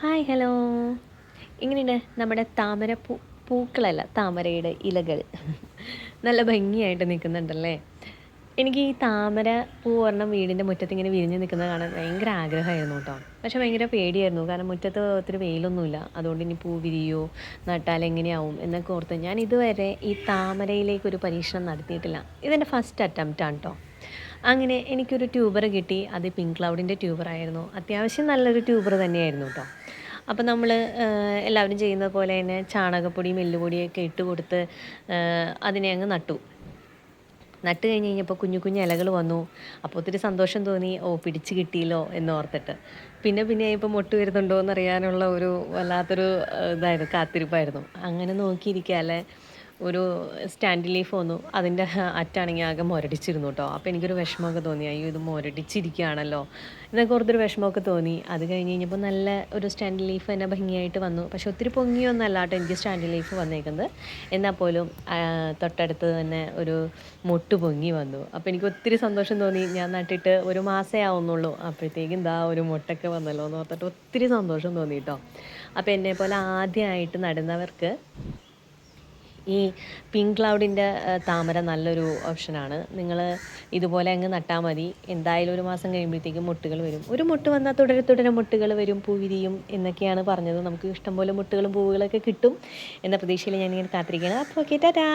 Hi hello എങ്ങനെയുണ്ട് നമ്മുടെ താമര പൂ പൂക്കളല്ല താമരയുടെ ഇലകൾ. നല്ല ഭംഗിയായിട്ട് നിൽക്കുന്നുണ്ടല്ലേ? എനിക്ക് ഈ താമര പൂ ഒരെണ്ണം വീടിന്റെ മുറ്റത്ത് ഇങ്ങനെ വിരിഞ്ഞ് നിൽക്കുന്നത് കാണാൻ ഭയങ്കര ആഗ്രഹമായിരുന്നു കേട്ടോ. പക്ഷെ ഭയങ്കര പേടിയായിരുന്നു. കാരണം മുറ്റത്ത് ഒത്തിരി വെയിലൊന്നുമില്ല. അതുകൊണ്ട് ഇനി പൂ വിരിയോ നട്ടാൽ എങ്ങനെയാവും എന്നൊക്കെ ഓർത്ത് ഞാൻ ഇതുവരെ ഈ താമരയിലേക്ക് ഒരു പരീക്ഷണം നടത്തിയിട്ടില്ല. ഇതെന്റെ ഫസ്റ്റ് അറ്റംപ്റ്റ് ആണ് കേട്ടോ. അങ്ങനെ എനിക്കൊരു ട്യൂബർ കിട്ടി. അത് പിങ്ക് ക്ലൗഡിന്റെ ട്യൂബറായിരുന്നു. അത്യാവശ്യം നല്ലൊരു ട്യൂബർ തന്നെയായിരുന്നു കേട്ടോ. അപ്പോൾ നമ്മൾ എല്ലാവരും ചെയ്യുന്നത് പോലെ തന്നെ ചാണകപ്പൊടി മെല്ലുപൊടിയൊക്കെ ഇട്ട് കൊടുത്ത് അതിനെ അങ്ങ് നട്ടു. നട്ട് കഴിഞ്ഞ് കഴിഞ്ഞപ്പോൾ കുഞ്ഞു കുഞ്ഞു ഇലകൾ വന്നു. അപ്പോൾ ഒത്തിരി സന്തോഷം തോന്നി. ഓ പിടിച്ച് കിട്ടിയല്ലോ എന്ന് ഓർത്തിട്ട്. പിന്നെ പിന്നെ ഇപ്പോൾ മൊട്ട് വരുന്നുണ്ടോ എന്നറിയാനുള്ള ഒരു വല്ലാത്തൊരു ഇതായിരുന്നു കാത്തിരിപ്പായിരുന്നു. അങ്ങനെ നോക്കിയിരിക്കുക അല്ലേ ഒരു സ്റ്റാൻഡ് ലീഫ് വന്നു. അതിന്റെ അറ്റാണെങ്കിൽ ആകെ മുരടിച്ചിരുന്നു കേട്ടോ. അപ്പോൾ എനിക്കൊരു വിഷമമൊക്കെ തോന്നി. അയ്യോ ഇത് മുരടിച്ചിരിക്കുകയാണല്ലോ. എന്നൊക്കെ ഓർത്തൊരു വിഷമമൊക്കെ തോന്നി. അത് കഴിഞ്ഞ് കഴിഞ്ഞപ്പോൾ നല്ല ഒരു സ്റ്റാൻഡ് ലീഫ് തന്നെ ഭംഗിയായിട്ട് വന്നു. പക്ഷെ ഒത്തിരി പൊങ്ങിയൊന്നല്ല കേട്ടോ എനിക്ക് സ്റ്റാൻഡ് ലീഫ് വന്നേക്കുന്നത്. എന്നാൽ പോലും തൊട്ടടുത്ത് തന്നെ ഒരു മുട്ട് പൊങ്ങി വന്നു. അപ്പോൾ എനിക്ക് ഒത്തിരി സന്തോഷം തോന്നി. ഞാൻ നട്ടിട്ട് ഒരു മാസമേ ആവുന്നുള്ളൂ. അപ്പോഴത്തേക്കും ദാ ഒരു മുട്ടൊക്കെ വന്നല്ലോ എന്ന് ഓർത്തിട്ട് ഒത്തിരി സന്തോഷം തോന്നി കേട്ടോ. അപ്പോൾ എന്നെ പോലെ ആദ്യമായിട്ട് നടുന്നവർക്ക് ഈ പിങ്ക് ക്ലൗഡിന്റെ താമര നല്ലൊരു ഓപ്ഷനാണ് നിങ്ങൾ ഇതുപോലെ അങ്ങ് നട്ടാൽ മതി. എന്തായാലും ഒരു മാസം കഴിയുമ്പോഴത്തേക്കും മുട്ടുകൾ വരും. ഒരു മുട്ട് വന്നാൽ തുടരെ തുടരെ മുട്ടുകൾ വരും പൂവിരിയും എന്നൊക്കെയാണ് പറഞ്ഞത്. നമുക്ക് ഇഷ്ടംപോലെ മുട്ടുകളും പൂവുകളൊക്കെ കിട്ടും എന്ന പ്രതീക്ഷയിൽ ഞാനിങ്ങനെ കാത്തിരിക്കുകയാണ്. അപ്പോൾ ഓക്കെ ടാറ്റാ!